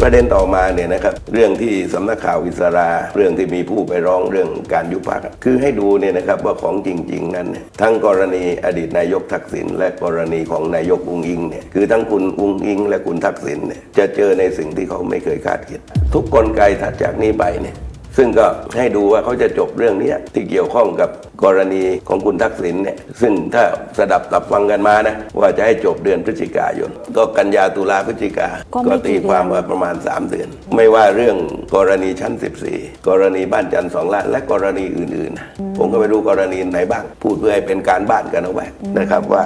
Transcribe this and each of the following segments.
ประเด็นต่อมาเนี่ยนะครับเรื่องที่สำนักข่าวอิสราเรื่องที่มีผู้ไปร้องเรื่องการยุบพรรคคือให้ดูเนี่ยนะครับว่าของจริง ๆ นั้น ทั้งกรณีอดีตนายกทักษิณและกรณีของนายกอุงอิงเนี่ยคือทั้งคุณอุงอิง และคุณทักษิณเนี่ยจะเจอในสิ่งที่เขาไม่เคยคาดคิด ทุกกลไกถัดจากนี้ไปเนี่ย ซึ่งก็ให้ดูว่าเขาจะจบเรื่องนี้ที่เกี่ยวข้องกับกรณีของคุณทักษิณเนี่ยซึ่งถ้าสดับตับฟังกันมานะว่าจะให้จบเดือนพฤศจิกายน ก็กันยาตุลาพฤศจิกาก็ตีความว่าประมาณ 3 เดือน ไม่ว่าเรื่องกรณีชั้น 14 กรณีบ้านจันทร์สองล้านและกรณีอื่นๆ ผมก็ไม่รู้กรณีไหนบ้าง พูดเพื่อให้เป็นการบ้านกันเอาไว้นะครับว่า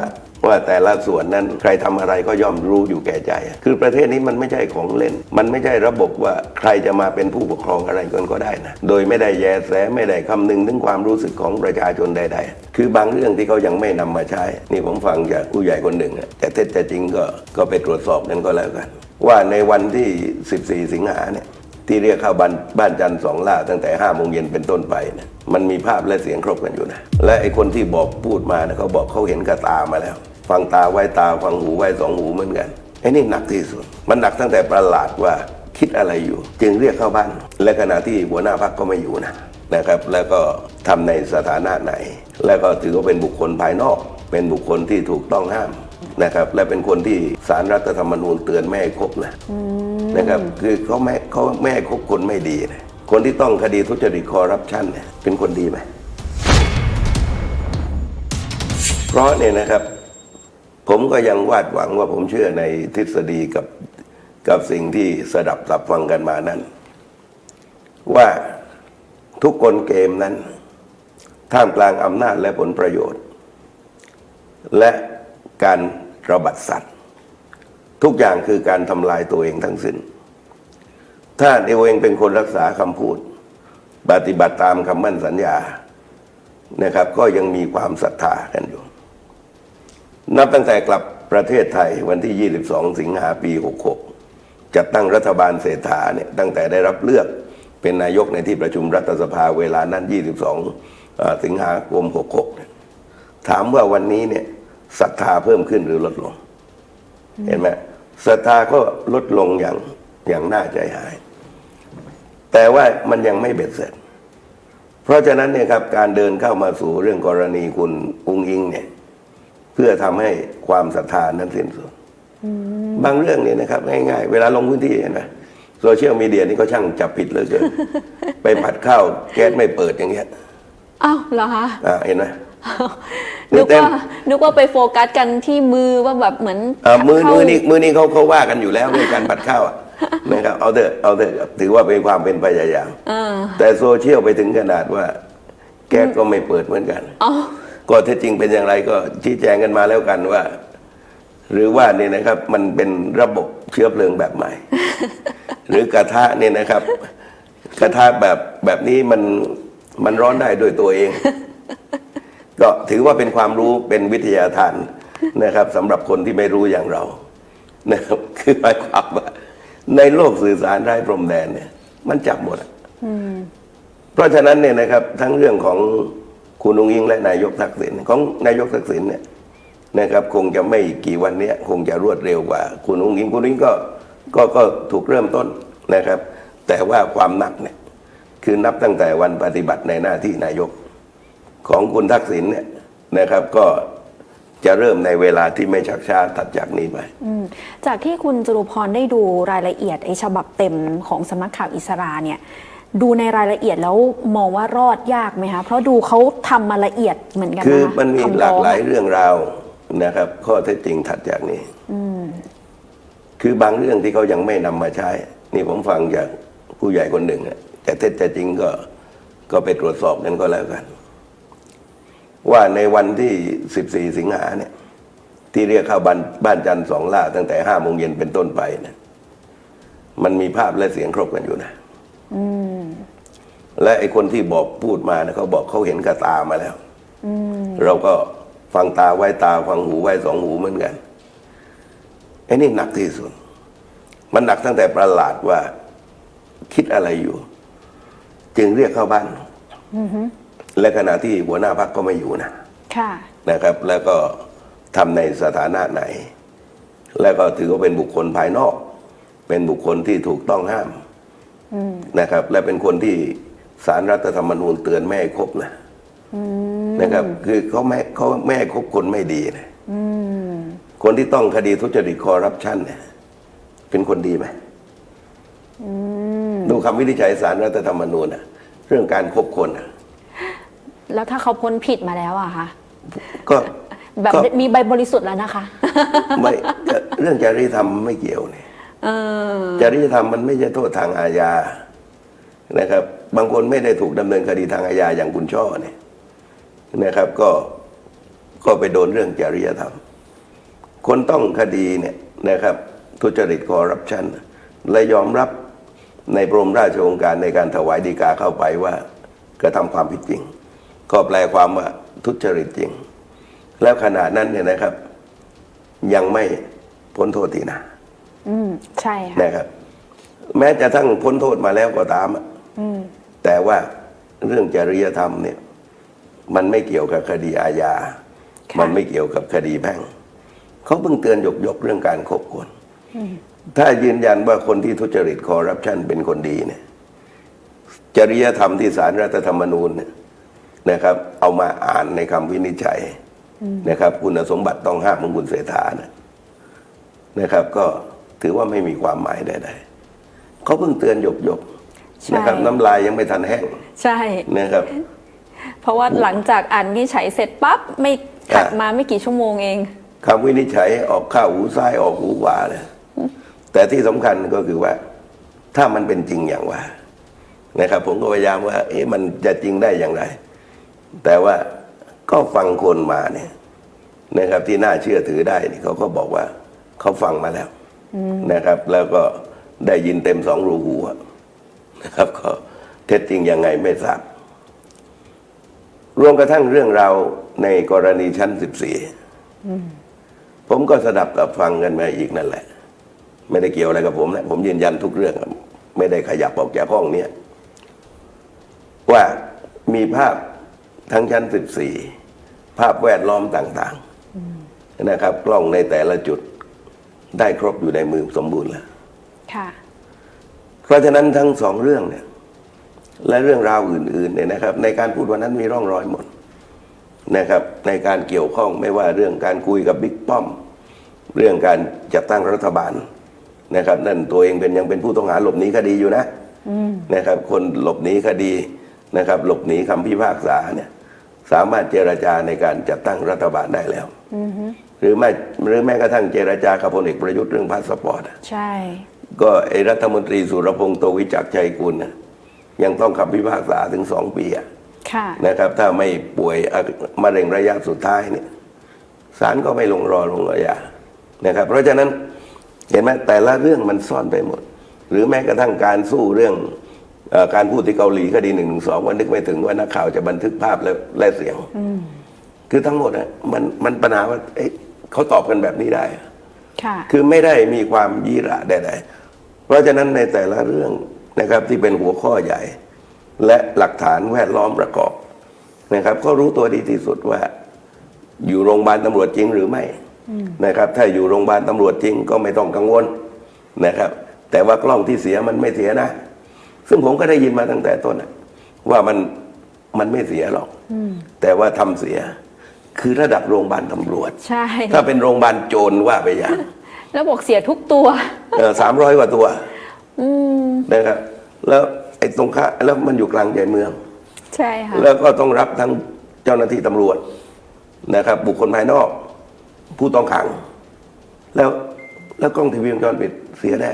ว่าแต่ละส่วนนั้นใครทำอะไรก็ย่อมรู้อยู่แก่ใจ คือประเทศนี้มันไม่ใช่ของเล่น มันไม่ใช่ระบบว่าใครจะมาเป็นผู้ปกครองอะไรกันก็ได้นะโดยไม่ได้แยแสไม่ได้คำนึงถึงความรู้สึกของประชาชนใด ๆ คือบางเรื่องที่เขายังไม่นำมาใช้ นี่ผมฟังจากผู้ใหญ่คนหนึ่งอะแต่เท็จจะจริงก็ก็ไปตรวจสอบกันก็แล้วกัน ว่าในวันที่ 14 สิงหาเนี่ยที่เรียกเข้าบ้านบ้านจันทร์สองล่าตั้งแต่ห้าโมงเย็นเป็นต้นไปนะมันมีภาพและเสียงครบกันอยู่นะ และไอ้คนที่บอกพูดมานะเขาบอกเขาเห็นกับตามาแล้ว ฟังตาไว้ตาฟังหูไว้สองหูเหมือนกันไอ้นี่หนักที่สุด มันหนักตั้งแต่ประหลาดว่าคิดอะไรอยู่ จึงเรียกเข้าบ้าน และขณะที่หัวหน้าพักก็ไม่อยู่นะนะครับ แล้วก็ทำในสถานะไหน แล้วก็ถือว่าเป็นบุคคลภายนอก เป็นบุคคลที่ถูกต้องห้ามนะครับ และเป็นคนที่สารรัฐธรรมนูญเตือนไม่ให้คบนะนะครับคือเขาไม่เขาไม่ให้คบคนไม่ดีนะคนที่ต้องคดีทุจริตคอร์รัปชันเนี่ยเป็นคนดีไหมเพราะเนี่ยนะครับ ผมก็ยังวาดหวังว่าผมเชื่อในทฤษฎีกับกับสิ่งที่สดับสับฟังกันมานั้น ว่าทุกกลเกมนั้น ท่ามกลางอำนาจและผลประโยชน์ และการระบัดสัตว์ ทุกอย่างคือการทำลายตัวเองทั้งสิ้น ถ้าตัวเองเป็นคนรักษาคำพูด ปฏิบัติตามคำมั่นสัญญานะครับ ก็ยังมีความศรัทธากันอยู่ นับตั้งแต่กลับประเทศไทยวันที่ 22 สิงหาปี 66 จัดตั้งรัฐบาลเศรษฐาเนี่ยตั้งแต่ได้รับเลือกเป็นนายกในที่ประชุมรัฐสภาเวลานั้น 22 สิงหาคม 66เนี่ยถามว่าวันนี้เนี่ยศรัทธาเพิ่มขึ้นหรือลดลง เห็นไหมศรัทธาก็ลดลงอย่างอย่างน่าใจหาย แต่ว่ามันยังไม่เบ็ดเสร็จ เพราะฉะนั้นเนี่ยครับการเดินเข้ามาสู่เรื่องกรณีคุณอุ้งอิงเนี่ย พื่อทำให้ความศรัทธานั้นสิ้นสุดบางเรื่องเนี่ยนะครับง่ายๆ เวลาลงพื้นที่เห็นไหมโซเชียลมีเดียนี่ก็ช่างจับผิดเหลยเกินไปผัดข้าวแก๊สไม่เปิดอย่างเงี้ยอ้าวเหรอคะอ่าเห็นไหมนึกเต็มว่านึกว่าไปโฟกัสกันที่มือว่าแบบเหมือนอ่ามือเข้ามือนี่มือนี่เขาเขาว่ากันอยู่แล้วเรื่องการผัดข้าวอะนะครับเอาเถอะเอาเถอะถือว่าเป็นความเป็นพยายามเออแต่โซเชียลไปถึงขนาดว่า แก๊สก็ไม่เปิดเหมือนกันอ๋อ ก็เท็จจริงเป็นอย่างไรก็ชี้แจงกันมาแล้วกันว่า หรือว่าเนี่ยนะครับมันเป็นระบบเชื้อเพลิงแบบใหม่ หรือกระทะเนี่ยนะครับ กระทะแบบแบบนี้มันมันร้อนได้ด้วยตัวเอง ก็ถือว่าเป็นความรู้เป็นวิทยาทานนะครับสำหรับคนที่ไม่รู้อย่างเรานะครับคือหมายความว่าในโลกสื่อสารไร้พรมแดนเนี่ย มันจับหมดอะเพราะฉะนั้นเนี่ยนะครับ ทั้งเรื่องของ คุณองอิงและนายกทักษิณของนายกทักษิณเนี่ยนะครับคงจะไม่กี่วันเนี้ยคงจะรวดเร็วกว่า คุณองอิงคุณองอิงก็ก็ก็ถูกเริ่มต้นนะครับ แต่ว่าความหนักเนี่ยคือนับตั้งแต่วันปฏิบัติในหน้าที่นายกของคุณทักษิณเนี่ยนะครับก็จะเริ่มในเวลาที่ไม่ชักช้าถัดจากนี้ไปจากที่คุณจรุพรได้ดูรายละเอียดไอ้ฉบับเต็มของสำนักข่าวอิสราเนี่ย ดูในรายละเอียดแล้วมองว่ารอดยากไหมคะเพราะดูเขาทำมาละเอียดเหมือนกันคือนะคะมันมีคำหลากร้องหลายเรื่องราวนะครับ ข้อเท็จจริงถัดจากนี้คือบางเรื่องที่เขายังไม่นำมาใช้ นี่ผมฟังจากผู้ใหญ่คนหนึ่งอะแต่เท็จจะจริงก็ก็ไปตรวจสอบกันก็แล้วกัน ว่าในวันที่ 14 สิงหาเนี่ย ที่เรียกเข้าบ้านบ้านจันทร์สองล่าตั้งแต่ห้าโมงเย็นเป็นต้นไปเนี่ยมันมีภาพและเสียงครบกันอยู่นะ และไอ้คนที่บอกพูดมานะเขาบอกเขาเห็นกับตามาแล้วเราก็ฟังตาไว้ตาฟังหูไว้สองหูเหมือนกันไอ้นี่หนักที่สุด มันหนักตั้งแต่ประหลาดว่า คิดอะไรอยู่ จึงเรียกเข้าบ้านและขณะที่หัวหน้าพักก็ไม่อยู่นะค่ะนะครับ แล้วก็ทำในสถานะไหน แล้วก็ถือว่าเป็นบุคคลภายนอก เป็นบุคคลที่ถูกต้องห้ามนะครับ และเป็นคนที่ สารรัฐธรรมนูญเตือนไม่ให้คบนะนะครับ คือเขาไม่เขาไม่ให้คบคนไม่ดีนะคนที่ต้องคดีทุจริตคอร์รัปชันเนี่ยเป็นคนดีไหมดูคำวินิจฉัยสารรัฐธรรมนูญนะเรื่องการคบคนนะแล้วถ้าเขาพ้นผิดมาแล้วอะคะก็แบบก็มีใบบริสุทธิ์แล้วนะคะไม่เรื่องจริยธรรมไม่เกี่ยวเนี่ยเออจริยธรรมมันไม่ใช่โทษทางอาญานะครับ บางคนไม่ได้ถูกดำเนินคดีทางอาญาอย่างคุณช่อเนี่ยนะครับก็ก็ไปโดนเรื่องจริยธรรม คนต้องคดีเนี่ยนะครับ ทุจริตคอร์รัปชันและยอมรับในบรมราชโองการในการถวายดีกาเข้าไปว่ากระทำความผิดจริง ก็แปลความว่าทุจริตจริง แล้วขณะนั้นเนี่ยนะครับ ยังไม่พ้นโทษทีนะอืมใช่ค่ะนะครับ แม้จะทั้งพ้นโทษมาแล้วก็ตามอะ แต่ว่าเรื่องจริยธรรมเนี่ยมันไม่เกี่ยวกับคดีอาญาค่ะมันไม่เกี่ยวกับคดีแพ่งเขาเพิ่งเตือนหยกยกๆเรื่องการคบคนถ้ายืนยันว่าคนที่ทุจริตคอร์รัปชันเป็นคนดีเนี่ย จริยธรรมที่สารรัฐธรรมนูญเนี่ยนะครับ เอามาอ่านในคำวินิจฉัยนะครับ คุณสมบัติต้องห้ามของคุณเสถานะนะครับ ก็ถือว่าไม่มีความหมายใดๆเขาเพิ่งเตือนหยกยกๆ ใช่ นะครับน้ำลายยังไม่ทันแห้งใช่ นะครับ เพราะว่าหลังจากอ่านวินิจฉัยเสร็จปั๊บไม่ถัดมาไม่กี่ชั่วโมงเอง คำวินิจฉัยออกข้าหูซ้ายออกหูขวาเลยแต่ที่สำคัญก็คือว่า ถ้ามันเป็นจริงอย่างว่า นะครับ ผมก็พยายามว่า เอ๊ะมันจะจริงได้อย่างไร แต่ว่าก็ฟังคนมาเนี่ย นะครับ ที่น่าเชื่อถือได้นี่เขาก็บอกว่าเขาฟังมาแล้วนะครับ แล้วก็ได้ยินเต็มสองรูหูอะ นะครับ ก็เท็จจริงยังไงไม่ทราบรวมกระทั่งเรื่องเราในกรณีชั้นสิบสี่ผมก็สดับกับฟังกันมาอีกนั่นแหละ ไม่ได้เกี่ยวอะไรกับผมนะผมยืนยันทุกเรื่อง ไม่ได้ขยับออกจากห้องเนี้ยว่ามีภาพทั้งชั้น14ภาพแวดล้อมต่าง ๆ นะครับ กล้องในแต่ละจุดได้ครบอยู่ในมือสมบูรณ์แล้วค่ะ เพราะฉะนั้นทั้งสองเรื่องเนี่ยและเรื่องราวอื่นๆเนี่ยนะครับ ในการพูดวันนั้นมีร่องรอยหมดนะครับ ในการเกี่ยวข้องไม่ว่าเรื่องการคุยกับบิ๊กป้อม เรื่องการจัดตั้งรัฐบาลนะครับ นั่นตัวเองเป็นยังเป็นผู้ต้องหาหลบหนีคดีอยู่นะนะครับ คนหลบหนีคดีนะครับ หลบหนีคำพิพากษาเนี่ย สามารถเจรจาในการจัดตั้งรัฐบาลได้แล้วหรือไม่หรือแม้กระทั่งเจรจากับพลเอกประยุทธ์เรื่องพาสปอร์ตอะใช่ ก็ไอรัฐมนตรีสุรพงษ์โตวิจักรชัยกุลน่ะยังต้องคำพิพากษาถึงสองปีอะค่ะนะครับ ถ้าไม่ป่วยอะมะเร็งระยะสุดท้ายเนี่ยศาลก็ไม่ลงรอลงอาญานะครับ เพราะฉะนั้นเห็นไหมแต่ละเรื่องมันซ่อนไปหมด หรือแม้กระทั่งการสู้เรื่องเออการพูดที่เกาหลีคดีหนึ่งหนึ่งสองวันนึกไม่ถึงว่านักข่าวจะบันทึกภาพและและเสียงคือทั้งหมดอะมันมันปัญหาว่าเอ๊ะเขาตอบกันแบบนี้ได้อะค่ะคือไม่ได้มีความยีระใดๆ เพราะฉะนั้นในแต่ละเรื่องนะครับที่เป็นหัวข้อใหญ่ และหลักฐานแวดล้อมประกอบนะครับ ก็รู้ตัวดีที่สุดว่า อยู่โรงพยาบาลตำรวจจริงหรือไม่นะครับ ถ้าอยู่โรงพยาบาลตำรวจจริงก็ไม่ต้องกังวลนะครับ แต่ว่ากล้องที่เสียมันไม่เสียนะ ซึ่งผมก็ได้ยินมาตั้งแต่ต้นน่ะว่ามันมันไม่เสียหรอกแต่ว่าทำเสีย คือระดับโรงพยาบาลตำรวจใช่ถ้าเป็นโรงพยาบาลโจรว่าไปอย่าง แล้วบอกเสียทุกตัว สามร้อยกว่าตัวอืมนะครับแล้วไอ้ตรงข้าแล้วมันอยู่กลางใจเมือง ใช่ค่ะแล้วก็ต้องรับทั้งเจ้าหน้าที่ตำรวจนะครับ บุคคลภายนอก ผู้ต้องขัง แล้วแล้วกล้องทีวีวงจรปิดเสียได้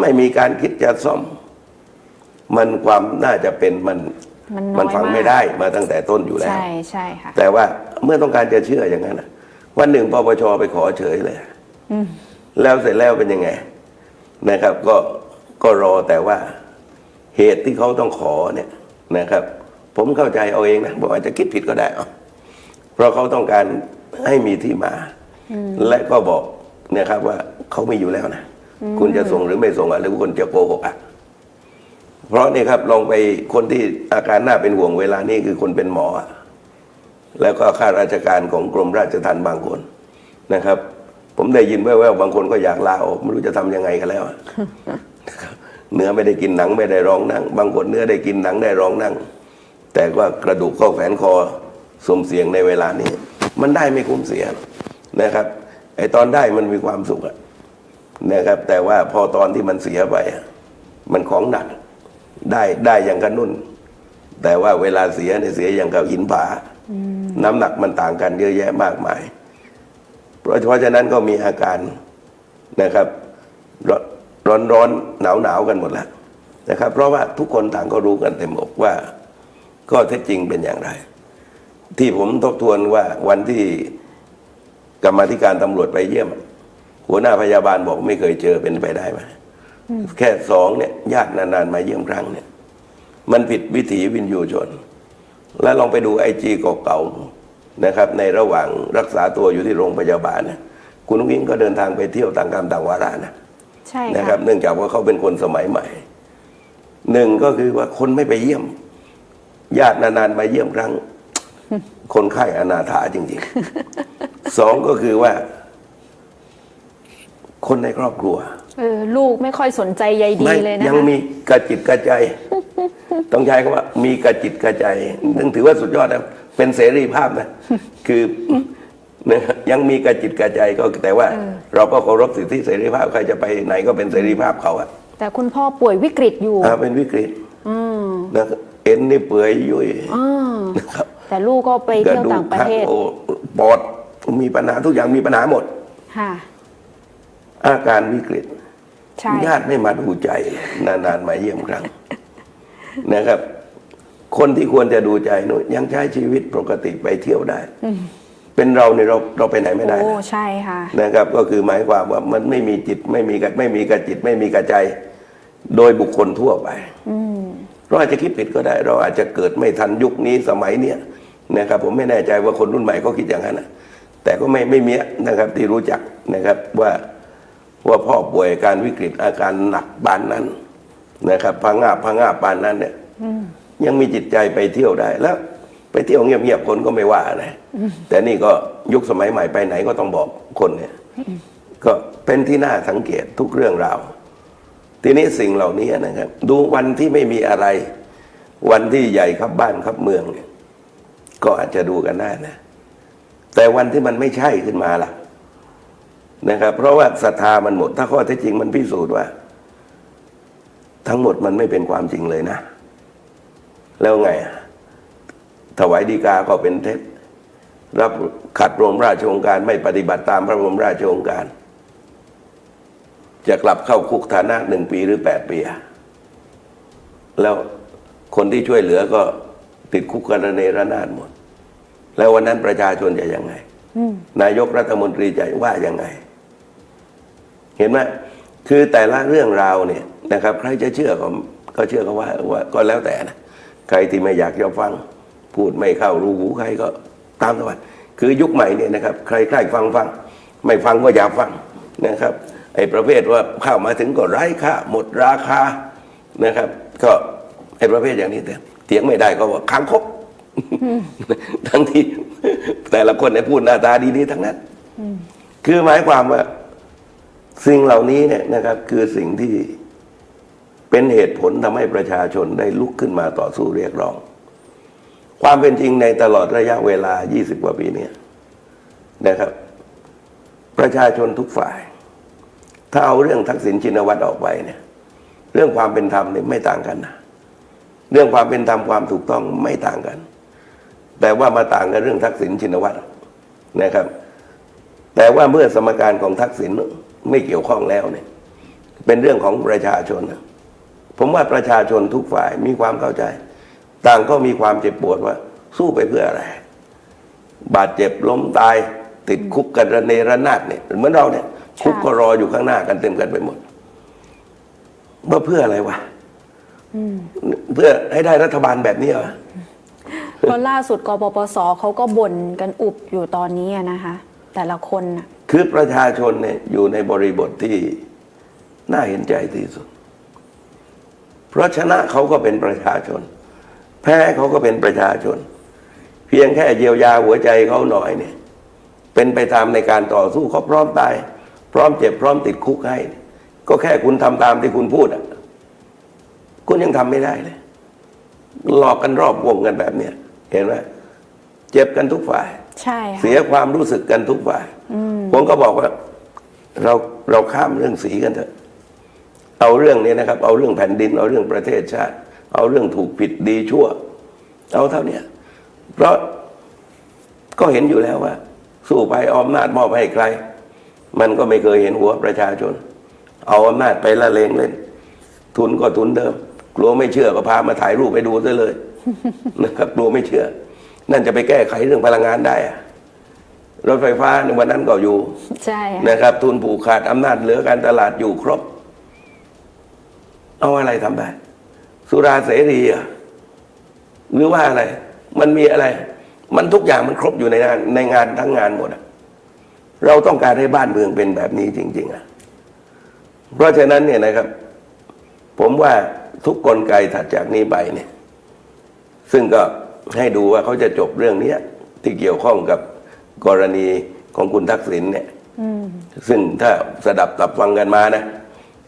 ไม่มีการคิดจะซ่อม มันความน่าจะเป็นมันมันน้อยฟังมากไม่ได้มาตั้งแต่ต้นอยู่แล้วใช่ใช่ค่ะแต่ว่าเมื่อต้องการจะเชื่ออย่างนั้นน่ะวันหนึ่งปปชไปขอเฉยเลย แล้วเสร็จแล้วเป็นยังไง นะครับ ก็ก็รอแต่ว่าเหตุที่เขาต้องขอเนี่ยนะครับ ผมเข้าใจเอาเองนะบอกอาจจะคิดผิดก็ได้เอาเพราะเขาต้องการให้มีที่มา และก็บอกนะครับว่าเขาไม่อยู่แล้วนะคุณจะส่งหรือไม่ส่งอะหรือคุณจะโกหกอะเพราะนี่ครับลองไปคนที่อาการน่าเป็นห่วงเวลานี้คือคนเป็นหมออะแล้วก็ข้าราชการของกรมราชทัณฑ์บางคนนะครับ ผมได้ยินแว่วๆบางคนก็อยากลาออกไม่รู้จะทำยังไงกันแล้วเนื้อไม่ได้กินหนังไม่ได้ร้องนั่ง บางคนเนื้อได้กินหนังได้ร้องนั่ง แต่ว่ากระดูกข้อแขนคอสมเสียงในเวลานี้ มันได้ไม่คุ้มเสียนะครับไอตอนได้มันมีความสุขอะนะครับ แต่ว่าพอตอนที่มันเสียไป มันของหนักได้ได้อย่างกันนุ่น แต่ว่าเวลาเสียเนี่ยเสียอย่างกับหินผา น้ำหนักมันต่างกันเยอะแยะมากมาย เพราะเพราะฉะนั้นก็มีอาการนะครับร้อนร้อนหนาวหนาวกันหมดแล้วนะครับ เพราะว่าทุกคนต่างก็รู้กันเต็มอกว่าก็เท็จจริงเป็นอย่างไร ที่ผมทบทวนว่าวันที่กรรมธิการตำรวจไปเยี่ยม หัวหน้าพยาบาลบอกไม่เคยเจอเป็นไปได้ไหมแค่สองเนี่ยญาตินานๆมาเยี่ยมครั้งเนี่ย มันผิดวิถีวินยูชน แล้วลองไปดูไอจีเก่าๆ นะครับในระหว่างรักษาตัวอยู่ที่โรงพยาบาลนะคุณนุ้งอิงก็เดินทางไปเที่ยวต่างกรรมต่างวาระนะใช่นะคค่ะรับ เนื่องจากว่าเขาเป็นคนสมัยใหม่หนึ่งก็คือว่าคนไม่ไปเยี่ยม ญาตินานๆมาเยี่ยมครั้ง คนไข้อนาถาจริงๆสองก็คือว่า คนในครอบครัวเออลูกไม่ค่อยสนใจใยดีไม่เลยนะยังคะมีกระจิตกระใจ ต้องใช้คำว่ามีกระจิตกระใจนั่นถือว่าสุดยอดนะเป็นเสรีภาพนะคือนะยังมีกระจิตกระใจก็แต่ว่า เราก็เคารพสิทธิเสรีภาพใครจะไปไหนก็เป็นเสรีภาพเขาอะแต่คุณพ่อป่วยวิกฤตอยู่อ่าเป็นวิกฤตอืมนะเอ็นนี่เปื่อยยุ่ยอ่านะครับแต่ลูกก็ไปกระเที่ยวดูต่ากงประหักเทศโอ้ปอดมีปัญหาทุกอย่างมีปัญหาหมดค่ะอาการวิกฤตใช่ญาติไม่มาดูใจ นานๆมาเยี่ยมครั้ง นะครับ คนที่ควรจะดูใจนู่นยังใช้ชีวิตปกติไปเที่ยวได้ เป็นเราเนี่ยเราเราไปไหนไม่ได้โอ้นะใช่ค่ะนะครับ ก็คือหมายความว่ามันไม่มีจิตไม่มีกระไม่มีกระจิตไม่มีกระใจ โดยบุคคลทั่วไปเราอาจจะคิดผิดก็ได้ เราอาจจะเกิดไม่ทันยุคนี้สมัยเนี้ยนะครับ ผมไม่แน่ใจว่าคนรุ่นใหม่ก็คิดอย่างนั้นนะแต่ก็ไม่ไม่มีนะครับที่รู้จักนะครับว่าว่าพ่อป่วยอาการวิกฤตอาการหนักปานนั้น นะครับพังงาบพังงาบปานนั้นเนี่ยยังมีจิตใจไปเที่ยวได้แล้ว ไปเที่ยวเงียบๆคนก็ไม่ว่าอะไรแต่นี่ก็ยุคสมัยใหม่ไปไหนก็ต้องบอกคนเนี่ยก็เป็นที่น่าสังเกตทุกเรื่องราวทีนี้สิ่งเหล่านี้นะครับ ดูวันที่ไม่มีอะไร วันที่ใหญ่ครับบ้านครับเมืองเนี่ยก็อาจจะดูกันได้นะ แต่วันที่มันไม่ใช่ขึ้นมาล่ะนะครับ เพราะว่าศรัทธามันหมด ถ้าข้อเท็จจริงมันพิสูจน์ว่า ทั้งหมดมันไม่เป็นความจริงเลยนะ แล้วไงอะถวายดีกาก็เป็นเท็จ รับขัดพระบรมราชโองการไม่ปฏิบัติตามพระบรมราชโองการ จะกลับเข้าคุกฐานะหนึ่งปีหรือแปดปีอะแล้วคนที่ช่วยเหลือก็ติดคุกกันระเนระนาดหมด แล้ววันนั้นประชาชนจะยังไงนายกรัฐมนตรีจะว่ายังไง เห็นไหม คือแต่ละเรื่องราวเนี่ยนะครับ ใครจะเชื่อก็ก็เชื่อเขาว่าว่าก็แล้วแต่นะใครที่ไม่อยากจะฟัง พูดไม่เข้ารู้หูใครก็ตามสบายคือยุคใหม่เนี่ยนะครับ ใครใครฟังฟัง ไม่ฟังก็อย่าฟังนะครับไอ้ประเภทว่าเข้ามาถึงก็ไร้ค่าหมดราคานะครับ ก็ไอ้ประเภทอย่างนี้แต่เถียงไม่ได้ก็ว่าค้างคกทั้งที่แต่ละคนเนี่ยพูดหน้าตาดีๆทั้งนั้น คือหมายความว่า สิ่งเหล่านี้เนี่ยนะครับคือสิ่งที่เป็นเหตุผลทำให้ประชาชนได้ลุกขึ้นมาต่อสู้เรียกร้อง ความเป็นจริงในตลอดระยะเวลา 20 กว่าปีเนี่ยนะครับ ประชาชนทุกฝ่าย ถ้าเอาเรื่องทักษิณชินวัตรออกไปเนี่ย เรื่องความเป็นธรรมเนี่ยไม่ต่างกันนะเรื่องความเป็นธรรมความถูกต้องไม่ต่างกัน แต่ว่ามาต่างกันเรื่องทักษิณชินวัตรนะครับ แต่ว่าเมื่อสมการของทักษิณ ไม่เกี่ยวข้องแล้วเนี่ย เป็นเรื่องของประชาชนนะผมว่าประชาชนทุกฝ่ายมีความเข้าใจ ต่างก็มีความเจ็บปวดว่า สู้ไปเพื่ออะไร บาดเจ็บล้มตาย ติดคุกกันระเนระนาดเนี่ยเหมือนเราเนี่ย คุกก็รออยู่ข้างหน้ากันเต็มกันไปหมดว่าเพื่ออะไรวะเพื่อให้ได้รัฐบาลแบบนี้เหรอเพราะล่าสุดกปปสเขาก็บ่นกันอุบอยู่ตอนนี้นะคะ แต่ละคนน่ะ คือประชาชนเนี่ยอยู่ในบริบทที่น่าเห็นใจที่สุด เพราะชนะเขาก็เป็นประชาชน แพ้เขาก็เป็นประชาชน เพียงแค่เยียวยาหัวใจเขาหน่อยเนี่ย เป็นไปตามในการต่อสู้เขาพร้อมตาย พร้อมเจ็บพร้อมติดคุกให้ ก็แค่คุณทำตามที่คุณพูดอะคุณยังทำไม่ได้เลย หลอกกันรอบวงกันแบบเนี้ยเห็นไหมเจ็บกันทุกฝ่าย ใช่ค่ะเสียความรู้สึกกันทุกฝ่ายผมก็บอกว่า เราเราข้ามเรื่องสีกันเถอะเอาเรื่องนี้นะครับ เอาเรื่องแผ่นดิน เอาเรื่องประเทศชาติ เอาเรื่องถูกผิดดีชั่ว เอาเท่าเนี้ยเพราะก็เห็นอยู่แล้วว่า สู้ไปเอาอำนาจมอบให้ใคร มันก็ไม่เคยเห็นหัวประชาชน เอาอำนาจไปละเลงเล่น ทุนก็ทุนเดิม กลัวไม่เชื่อก็พามาถ่ายรูปไปดูซะเลยนะครับกลัวไม่เชื่อ นั่นจะไปแก้ไขเรื่องพลังงานได้อะรถไฟฟ้าในวันนั้นก็อยู่ ใช่ค่ะนะครับ ทุนผูกขาดอำนาจเหลือการตลาดอยู่ครบ เอาอะไรทำได้ สุราเสรีเหรอะหรือว่าอะไร มันมีอะไร มันทุกอย่างมันครบอยู่ในงานในงานทั้งงานหมดอะเราต้องการให้บ้านเมืองเป็นแบบนี้จริง ๆ อะ เพราะฉะนั้นเนี่ยนะครับ ผมว่าทุกกลไกถัดจากนี้ไปเนี่ย ซึ่งก็ ให้ดูว่าเขาจะจบเรื่องเนี้ยที่เกี่ยวข้องกับกรณีของคุณทักษิณเนี่ยซึ่งถ้าสดับตับฟังกันมานะ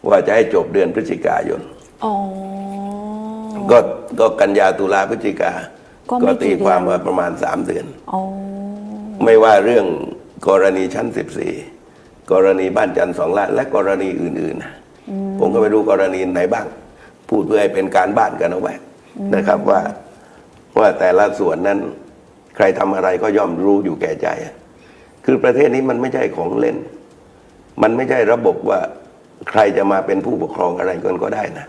ว่าจะให้จบเดือนพฤศจิกายนอ๋อก็ก็กันยาตุลาพฤศจิกา ก็ไม่กี่ตีความเดือนว่าประมาณสามเดือนอ๋อไม่ว่าเรื่องกรณีชั้นสิบสี่กรณีบ้านจันทร์สองล้านและกรณีอื่นๆนะผมก็ไม่รู้กรณีไหนบ้าง พูดเพื่อให้เป็นการบ้านกันเอาไว้นะครับว่า ว่าแต่ละส่วนนั้น ใครทำอะไรก็ย่อมรู้อยู่แก่ใจ คือประเทศนี้มันไม่ใช่ของเล่น มันไม่ใช่ระบบว่าใครจะมาเป็นผู้ปกครองอะไรกันก็ได้นะ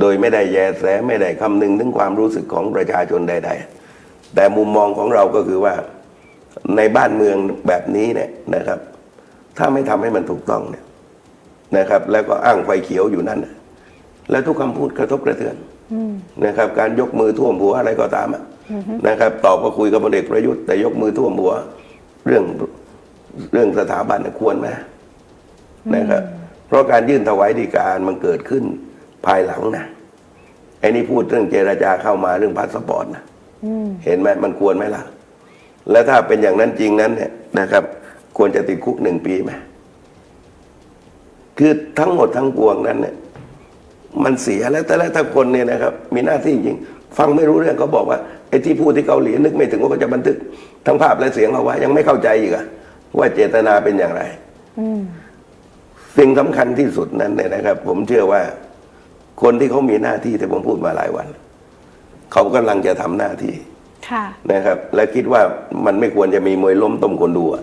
โดยไม่ได้แยแสไม่ได้คำนึงถึงความรู้สึกของประชาชนใด ๆ แต่มุมมองของเราก็คือว่าในบ้านเมืองแบบนี้เนี่ยนะครับ ถ้าไม่ทำให้มันถูกต้องเนี่ยนะครับ แล้วก็อ้างไฟเขียวอยู่นั่น แล้วทุกคำพูดกระทบกระเทือน นะครับ การยกมือท่วมหัวอะไรก็ตามอะนะครับตอบก็คุยกับพลเอกประยุทธ์แต่ยกมือท่วมหัว เรื่องเรื่องสถาบันน่ะควรไหมนะครับ เพราะการยื่นถวายดีการมันเกิดขึ้นภายหลังนะไอ้นี่พูดเรื่องเจรจาเข้ามาเรื่องพาสปอร์ตนะเห็นไหมมันควรไหมล่ะ แล้วถ้าเป็นอย่างนั้นจริงนั้นเนี่ยนะครับ ควรจะติดคุกหนึ่งปีไหมคือทั้งหมดทั้งปวงนั้นเนี่ย มันเสียแล้วแต่ละถ้าคนเนี่ยนะครับมีหน้าที่จริงฟังไม่รู้เรื่องเขาบอกว่าไอ้ที่พูดที่เกาหลีนึกไม่ถึงว่าเขาจะบันทึกทั้งภาพและเสียงเอาไว้ยังไม่เข้าใจอีกอะว่าเจตนาเป็นอย่างไรสิ่งสำคัญที่สุดนั้นเนี่ยนะครับ ผมเชื่อว่า คนที่เขามีหน้าที่ที่ผมพูดมาหลายวัน เขากำลังจะทำหน้าที่ค่ะนะครับ และคิดว่ามันไม่ควรจะมีมวยล้มต้มคนดูอะ